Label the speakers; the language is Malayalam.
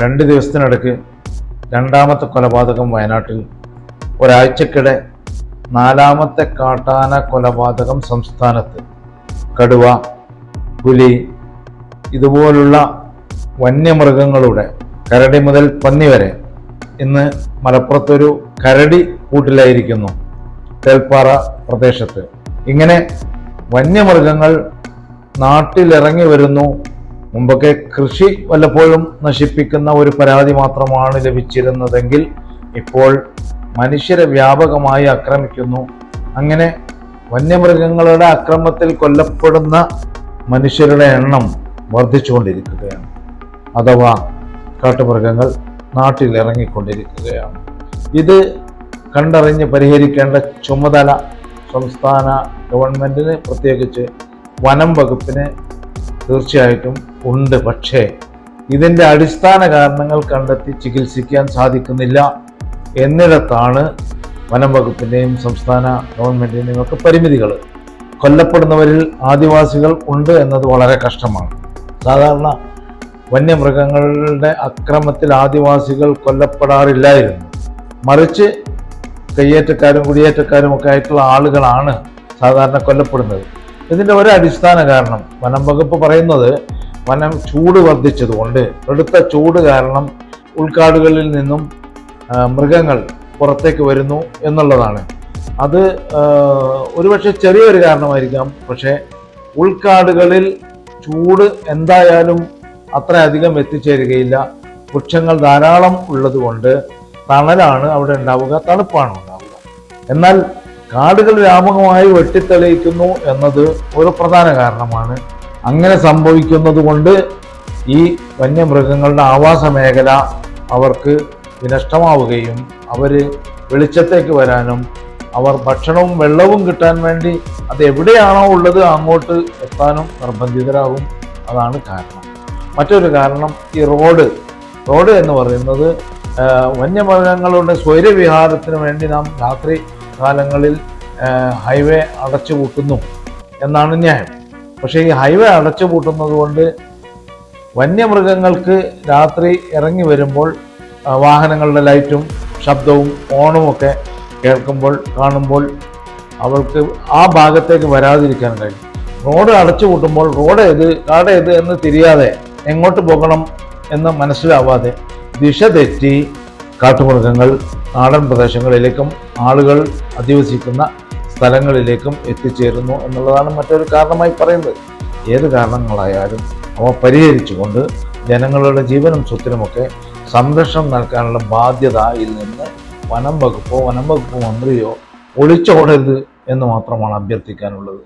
Speaker 1: രണ്ട് ദിവസത്തിനിടയ്ക്ക് രണ്ടാമത്തെ കൊലപാതകം വയനാട്ടിൽ. ഒരാഴ്ചക്കിടെ നാലാമത്തെ കാട്ടാന കൊലപാതകം സംസ്ഥാനത്ത്. കടുവ പുലി ഇതുപോലുള്ള വന്യമൃഗങ്ങളുടെ കരടി മുതൽ പന്നി വരെ ഇന്ന് മലപ്പുറത്തൊരു കരടി കൂട്ടിലായിരിക്കുന്നു തേൽപ്പാറ പ്രദേശത്ത്. ഇങ്ങനെ വന്യമൃഗങ്ങൾ നാട്ടിലിറങ്ങി വരുന്നു മുമ്പൊക്കെ കൃഷി വല്ലപ്പോഴും നശിപ്പിക്കുന്ന ഒരു പരാതി മാത്രമാണ് ലഭിച്ചിരുന്നതെങ്കിൽ ഇപ്പോൾ മനുഷ്യരെ വ്യാപകമായി ആക്രമിക്കുന്നു. അങ്ങനെ വന്യമൃഗങ്ങളുടെ അക്രമത്തിൽ കൊല്ലപ്പെടുന്ന മനുഷ്യരുടെ എണ്ണം വർദ്ധിച്ചുകൊണ്ടിരിക്കുകയാണ്. അഥവാ കാട്ടുമൃഗങ്ങൾ നാട്ടിൽ ഇറങ്ങിക്കൊണ്ടിരിക്കുകയാണ്. ഇത് കണ്ടറിഞ്ഞ് പരിഹരിക്കേണ്ട ചുമതല സംസ്ഥാന ഗവൺമെന്റിന് പ്രത്യേകിച്ച് വനം വകുപ്പിന് തീർച്ചയായിട്ടും ഉണ്ട്. പക്ഷേ ഇതിന്റെ അടിസ്ഥാന കാരണങ്ങൾ കണ്ടെത്തി ചികിത്സിക്കാൻ സാധിക്കുന്നില്ല എന്നിടത്താണ് വനം വകുപ്പിന്റെയും സംസ്ഥാന ഗവൺമെന്റിന്റെയും ഒക്കെ പരിമിതികൾ. കൊല്ലപ്പെടുന്നവരിൽ ആദിവാസികൾ ഉണ്ട് എന്നത് വളരെ കഷ്ടമാണ്. സാധാരണ വന്യമൃഗങ്ങളുടെ അക്രമത്തിൽ ആദിവാസികൾ കൊല്ലപ്പെടാറില്ലായിരുന്നു. മറിച്ച് കയ്യേറ്റക്കാരും കുടിയേറ്റക്കാരും ഒക്കെ ആയിട്ടുള്ള ആളുകളാണ് സാധാരണ കൊല്ലപ്പെടുന്നത്. ഇതിന്റെ ഒരു അടിസ്ഥാന കാരണം വനം വകുപ്പ് പറയുന്നത് വനം ചൂട് വർദ്ധിച്ചതുകൊണ്ട് കടുത്ത ചൂട് കാരണം ഉൾക്കാടുകളിൽ നിന്നും മൃഗങ്ങൾ പുറത്തേക്ക് വരുന്നു എന്നുള്ളതാണ്. അത് ഒരുപക്ഷെ ചെറിയൊരു കാരണമായിരിക്കാം. പക്ഷേ ഉൾക്കാടുകളിൽ ചൂട് എന്തായാലും അത്ര അധികം എത്തിച്ചേരുകയില്ല. വൃക്ഷങ്ങൾ ധാരാളം ഉള്ളതുകൊണ്ട് തണലാണ് അവിടെ ഉണ്ടാവുക തണുപ്പാണ് ഉണ്ടാവുക. എന്നാൽ കാടുകൾ വ്യാപകമായി വെട്ടിത്തെളിയിക്കുന്നു എന്നത് ഒരു പ്രധാന കാരണമാണ്. അങ്ങനെ സംഭവിക്കുന്നത് കൊണ്ട് ഈ വന്യമൃഗങ്ങളുടെ ആവാസ മേഖല അവർക്ക് വിനഷ്ടമാവുകയും അവർ വെളിച്ചത്തേക്ക് വരാനും അവർ ഭക്ഷണവും വെള്ളവും കിട്ടാൻ വേണ്ടി അത് എവിടെയാണോ ഉള്ളത് അങ്ങോട്ട് എത്താനും നിർബന്ധിതരാകും. അതാണ് കാരണം. മറ്റൊരു കാരണം ഈ റോഡ്. റോഡ് എന്ന് പറയുന്നത് വന്യമൃഗങ്ങളുടെ സ്വൈരവിഹാരത്തിന് വേണ്ടി നാം രാത്രി കാലങ്ങളിൽ ഹൈവേ അടച്ചു കൂട്ടുന്നു എന്നാണ് ന്യായം. പക്ഷേ ഈ ഹൈവേ അടച്ചു പൂട്ടുന്നത് കൊണ്ട് വന്യമൃഗങ്ങൾക്ക് രാത്രി ഇറങ്ങി വരുമ്പോൾ വാഹനങ്ങളുടെ ലൈറ്റും ശബ്ദവും ഓണും ഒക്കെ കേൾക്കുമ്പോൾ കാണുമ്പോൾ അവൾക്ക് ആ ഭാഗത്തേക്ക് വരാതിരിക്കാൻ കഴിയും. റോഡ് അടച്ചു കൂട്ടുമ്പോൾ റോഡ് ഏത് കാട് ഏത് എന്ന് തിരിയാതെ എങ്ങോട്ട് പോകണം എന്ന് മനസ്സിലാവാതെ ദിശ തെറ്റി കാട്ടുമൃഗങ്ങൾ നാടൻ പ്രദേശങ്ങളിലേക്കും ആളുകൾ അധിവസിക്കുന്ന സ്ഥലങ്ങളിലേക്കും എത്തിച്ചേരുന്നു എന്നുള്ളതാണ് മറ്റൊരു കാരണമായി പറയുന്നത്. ഏത് കാരണങ്ങളായാലും അവ പരിഹരിച്ചുകൊണ്ട് ജനങ്ങളുടെ ജീവനും സ്വത്തിനുമൊക്കെ സംരക്ഷണം നൽകാനുള്ള ബാധ്യതയിൽ നിന്ന് വനം വകുപ്പോ വനം വകുപ്പ് മന്ത്രിയോ ഒളിച്ചോടരുത് എന്ന് മാത്രമാണ് അഭ്യർത്ഥിക്കാനുള്ളത്.